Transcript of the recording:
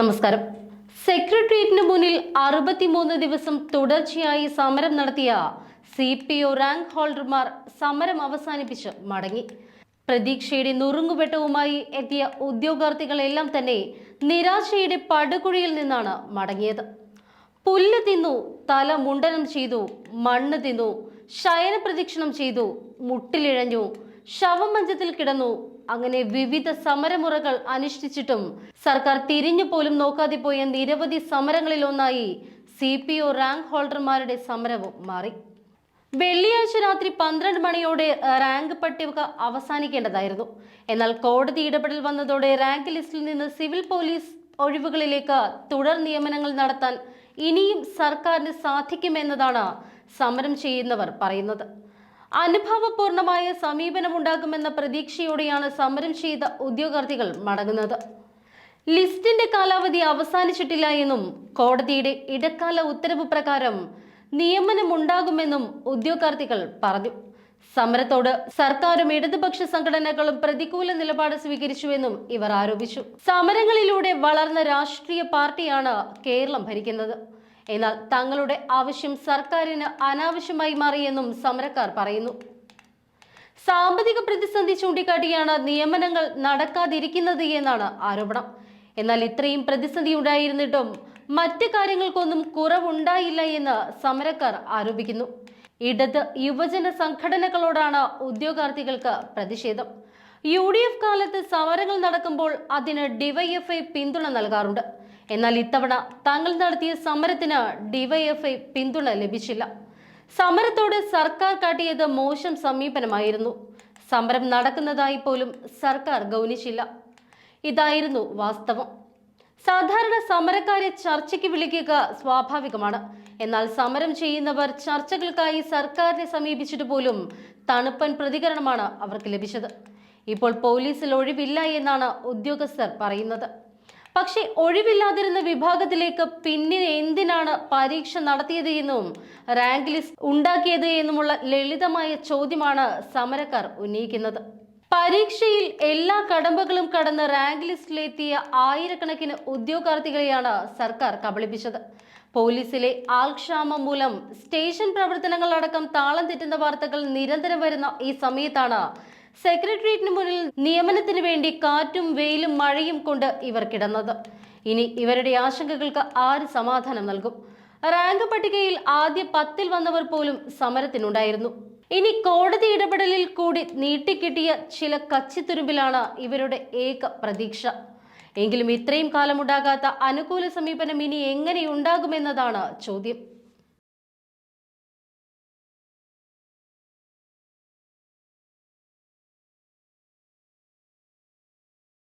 നമസ്കാരം. സെക്രട്ടേറിയറ്റിന് മുന്നിൽ അറുപത്തിമൂന്ന് ദിവസം തുടർച്ചയായി സമരം നടത്തിയ സി പി ഒ റാങ്ക് ഹോൾഡർമാർ സമരം അവസാനിപ്പിച്ച് മടങ്ങി. പ്രതീക്ഷയുടെ നുറുങ്ങുവെട്ടവുമായി എത്തിയ ഉദ്യോഗാർത്ഥികളെല്ലാം തന്നെ നിരാശയുടെ പടുകുഴിയിൽ നിന്നാണ് മടങ്ങിയത്. പുല്ല് തിന്നു തല മുണ്ടനം ചെയ്തു മണ്ണ് തിന്നു ശയന പ്രദക്ഷിണം ചെയ്തു മുട്ടിലിഴഞ്ഞു ശവമഞ്ചത്തിൽ കിടന്നു. അങ്ങനെ വിവിധ സമരമുറകൾ അനുഷ്ഠിച്ചിട്ടും സർക്കാർ തിരിഞ്ഞു പോലും നോക്കാതെ പോയ നിരവധി സമരങ്ങളിലൊന്നായി സി പി ഒ റാങ്ക് ഹോൾഡർമാരുടെ സമരവും മാറി. വെള്ളിയാഴ്ച രാത്രി പന്ത്രണ്ട് മണിയോടെ റാങ്ക് പട്ടിക അവസാനിക്കേണ്ടതായിരുന്നു. എന്നാൽ കോടതി ഇടപെടൽ വന്നതോടെ റാങ്ക് ലിസ്റ്റിൽ നിന്ന് സിവിൽ പോലീസ് ഒഴിവുകളിലേക്ക് തുടർ നിയമനങ്ങൾ നടത്താൻ ഇനിയും സർക്കാരിന് സാധിക്കുമെന്നതാണ് സമരം ചെയ്യുന്നവർ പറയുന്നത്. അനുഭവപൂർണമായ സമീപനമുണ്ടാകുമെന്ന പ്രതീക്ഷയോടെയാണ് സമരം ചെയ്ത ഉദ്യോഗാർത്ഥികൾ മടങ്ങുന്നത്. ലിസ്റ്റിന്റെ കാലാവധി അവസാനിച്ചിട്ടില്ല എന്നും കോടതിയുടെ ഇടക്കാല ഉത്തരവ് പ്രകാരം നിയമനമുണ്ടാകുമെന്നും ഉദ്യോഗാർത്ഥികൾ പറഞ്ഞു. സമരത്തോട് സർക്കാരും ഇടതുപക്ഷ സംഘടനകളും പ്രതികൂല നിലപാട് സ്വീകരിച്ചുവെന്നും ഇവർ ആരോപിച്ചു. സമരങ്ങളിലൂടെ വളർന്ന രാഷ്ട്രീയ പാർട്ടിയാണ് കേരളം ഭരിക്കുന്നത്. എന്നാൽ തങ്ങളുടെ ആവശ്യം സർക്കാരിന് അനാവശ്യമായി മാറിയെന്നും സമരക്കാർ പറയുന്നു. സാമ്പത്തിക പ്രതിസന്ധി ചൂണ്ടിക്കാട്ടിയാണ് നിയമനങ്ങൾ നടക്കാതിരിക്കുന്നത് എന്നാണ് ആരോപണം. എന്നാൽ ഇത്രയും പ്രതിസന്ധി ഉണ്ടായിരുന്നിട്ടും മറ്റ് കാര്യങ്ങൾക്കൊന്നും കുറവുണ്ടായില്ല എന്ന് സമരക്കാർ ആരോപിക്കുന്നു. ഇടത് യുവജന സംഘടനകളോടാണ് ഉദ്യോഗാർത്ഥികൾക്ക് പ്രതിഷേധം. യു ഡി എഫ് കാലത്ത് സമരങ്ങൾ നടക്കുമ്പോൾ അതിന് ഡിവൈഎഫ്ഐ പിന്തുണ നൽകാറുണ്ട്. എന്നാൽ ഇത്തവണ തങ്ങൾ നടത്തിയ സമരത്തിന് ഡിവൈഎഫ്ഐ പിന്തുണ ലഭിച്ചില്ല. സമരത്തോട് സർക്കാർ കാട്ടിയത് മോശം സമീപനമായിരുന്നു. സമരം നടക്കുന്നതായി പോലും സർക്കാർ ഗൗനിച്ചില്ല. ഇതായിരുന്നു വാസ്തവം. സാധാരണ സമരക്കാരെ ചർച്ചയ്ക്ക് വിളിക്കുക സ്വാഭാവികമാണ്. എന്നാൽ സമരം ചെയ്യുന്നവർ ചർച്ചകൾക്കായി സർക്കാരിനെ സമീപിച്ചിട്ട് പോലും തണുപ്പൻ പ്രതികരണമാണ് അവർക്ക് ലഭിച്ചത്. ഇപ്പോൾ പോലീസിൽ ഒഴിവില്ല എന്നാണ് ഉദ്യോഗസ്ഥർ പറയുന്നത്. പക്ഷേ ഒഴിവില്ലാതിരുന്ന വിഭാഗത്തിലേക്ക് പിന്നിൽ എന്തിനാണ് പരീക്ഷ നടത്തിയത് എന്നും റാങ്ക് ലിസ്റ്റ് ഉണ്ടാക്കിയത് എന്നുമുള്ള ലളിതമായ ചോദ്യമാണ് സമരക്കാർ ഉന്നയിക്കുന്നത്. പരീക്ഷയിൽ എല്ലാ കടമ്പകളും കടന്ന് റാങ്ക് ലിസ്റ്റിലെത്തിയ ആയിരക്കണക്കിന് ഉദ്യോഗാർത്ഥികളെയാണ് സർക്കാർ കബളിപ്പിച്ചത്. പോലീസിലെ ആൾക്ഷാമം മൂലം സ്റ്റേഷൻ പ്രവർത്തനങ്ങളടക്കം താളം തെറ്റുന്ന വാർത്തകൾ നിരന്തരം വരുന്ന ഈ സമയത്താണ് സെക്രട്ടേറിയറ്റിന് മുന്നിൽ നിയമനത്തിന് വേണ്ടി കാറ്റും വെയിലും മഴയും കൊണ്ട് ഇവർ കിടന്നത്. ഇനി ഇവരുടെ ആശങ്കകൾക്ക് ആര് സമാധാനം നൽകും? റാങ്ക് പട്ടികയിൽ ആദ്യ പത്തിൽ വന്നവർ പോലും സമരത്തിനുണ്ടായിരുന്നു. ഇനി കോടതി ഇടപെടലിൽ കൂടി നീട്ടിക്കിട്ടിയ ചില കച്ചിത്തുരുമ്പിലാണ് ഇവരുടെ ഏക പ്രതീക്ഷ. എങ്കിലും ഇത്രയും കാലമുണ്ടാകാത്ത അനുകൂല സമീപനം ഇനി എങ്ങനെ ഉണ്ടാകുമെന്നതാണ് ചോദ്യം.